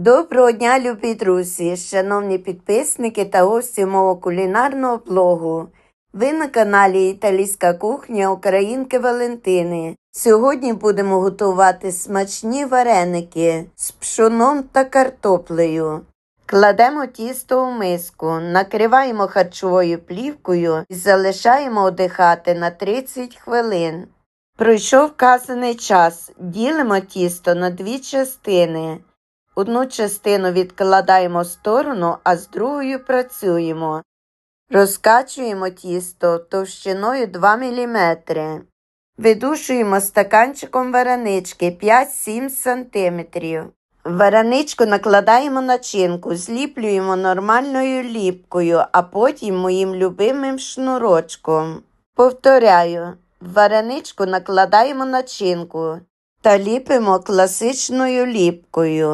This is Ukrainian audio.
Доброго дня, любі друзі, шановні підписники та гості мого кулінарного блогу. Ви на каналі Італійська кухня Українки Валентини. Сьогодні будемо готувати смачні вареники з пшоном та картоплею. Кладемо тісто у миску, накриваємо харчовою плівкою і залишаємо одихати на 30 хвилин. Пройшов вказаний час, ділимо тісто на дві частини. Одну частину відкладаємо в сторону, а з другою працюємо. Розкачуємо тісто товщиною 2 мм. Видушуємо стаканчиком варенички 5-7 см. Вареничку накладаємо начинку, зліплюємо нормальною ліпкою, а потім моїм любимим шнурочком. Повторяю, в вареничку накладаємо начинку та ліпимо класичною ліпкою.